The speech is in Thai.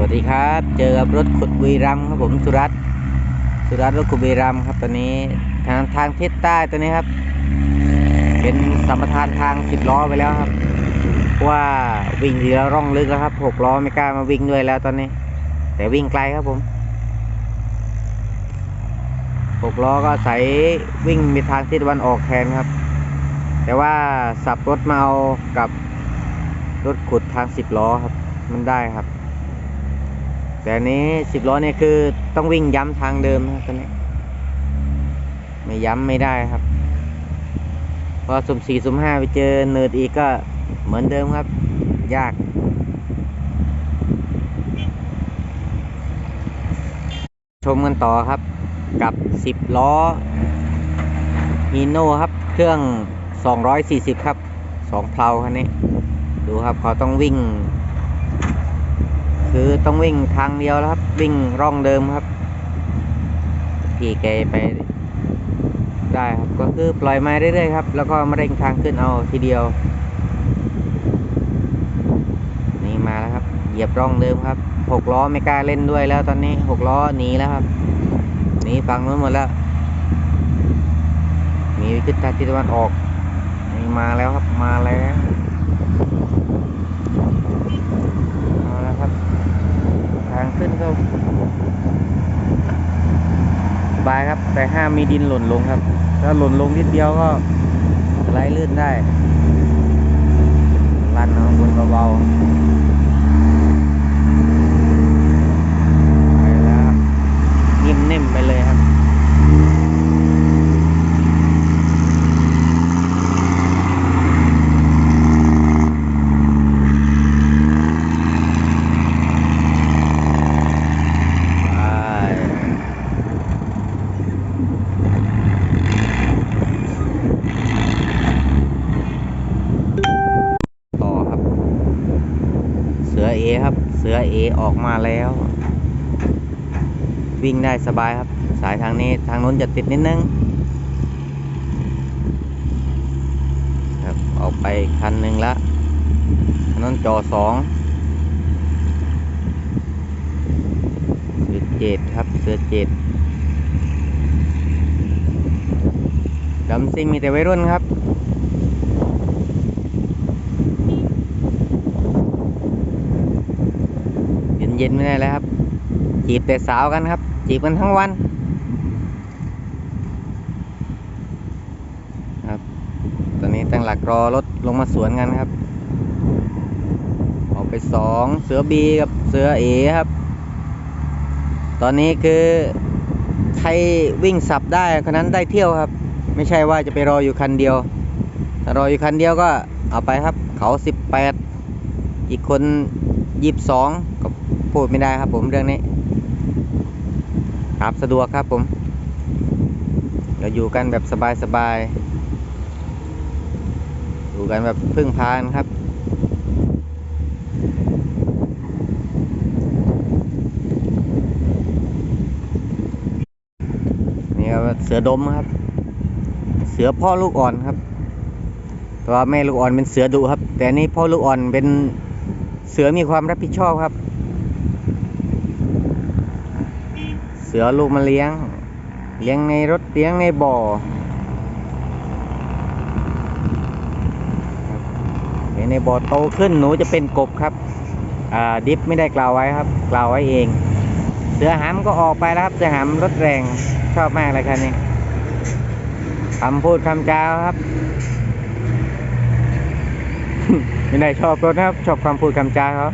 วัสดีครับ เจอกับรถขุดบุรีรัมครับผมสุรัตสุรัตรถขุดบุรีรัมครับตอนนี้ทางทางทิศใต้ตัวนี้ครับ เป็นสัมปทานทางสิบล้อไปแล้วครับว่าวิ่งทีละร่องลึกแล้วครับหกล้อไม่กล้ามาวิ่งด้วยแล้วตอนนี้ แต่วิ่งไกลครับผมหกล้อก็ใส่วิ่งไปทางทิศตะวันออกแทนครับ แต่ว่าสับรถมาเอากับรถขุดทางสิบล้อครับ มันได้ครับ แต่นี้สิบล้อเนี่ยคือต้องวิ่งย้ำทางเดิมนะครับตอนนี้ ไม่ย้ำไม่ได้ครับ พอสุ่มสี่สุ่มห้าไปเจอเนิร์ดอีกก็เหมือนเดิมครับ ยาก ชมกันต่อครับ กับสิบล้อฮีโน่ครับ เครื่อง 240 ครับสองเพลาคันนี้ ดูครับเขาต้องวิ่ง คือต้องวิ่งทางเดียวแล้วครับ วิ่งร่องเดิมครับ พี่แกไปได้ครับ ก็คือปล่อยมาเรื่อยๆครับ แล้วก็มาเร่งทางขึ้นเอาทีเดียว นี่มาแล้วครับ เหยียบร่องเดิมครับหกล้อไม่กล้าเล่นด้วยแล้วตอนนี้หกล้อหนีแล้วครับหนีฝั่งนู้นหมดแล้วหนีไปขึ้นทางทิศตะวันออกนี่มาแล้วครับมาแล้วมาแล้วครับ ทางขึ้นก็ส บายครับ แต่ห้ามมีดินหล่นลงครับ ถ้าหล่นลงนิดเดียวก็ไล่ลื่นได้ ลั่นเอาบนเบาๆไปแล้วครับนิ่มๆไปเลยครับ ไปต่อครับ เสือ เสือเอออกมาแล้ว วิ่งได้สบายครับ สายทางนี้ทางนู้นจะติดนิดนึงครับออกไปคันหนึ่งละคันนั้นจอสองเสือเจ็ดครับเสือเจ็ดดำซิงมีแต่วัยรุ่นครับ เย็นไม่ได้แล้วครับ จีบแต่สาวกันครับ จีบกันทั้งวันครับ ตอนนี้ตั้งหลักรอรถลงมาสวนกันครับ ออกไปสองเสือบีกับเสือเอครับ ตอนนี้คือใครวิ่งสับได้คนนั้นได้เที่ยวครับ ไม่ใช่ว่าจะไปรออยู่คันเดียวถ้ารออยู่คันเดียวก็เอาไปครับ เขาสิบแปดอีกคนยี่สิบสองก็ พูดไม่ได้ครับผมเรื่องนี้ครับสะดวกครับผมเราอยู่กันแบบสบายๆอยู่กันแบบพึ่งพานครับ นี่ครับเสือดมครับ เสือพ่อลูกอ่อนครับแตัวาแม่ลูกอ่อนเป็นเสือดุครับ แต่อันนี่พ่อลูกอ่อนเป็นเสือมีความรับผิดชอบครับ เสือลูกมาเลี้ยง เลี้ยงในรถเลี้ยงในบ่อเลี้ยงในบ่อโตขึ้นหนูจะเป็นกบครับอ่าดิฟไม่ได้กล่าวไว้ครับ กล่าวไว้เอง เสือหามก็ออกไปแล้วครับ เสือหามรถแรงชอบมากเลยคันนี้คำพูดคำจาครับ ไม่ได้ชอบรถนะครับ ชอบคำพูดคำจาเขา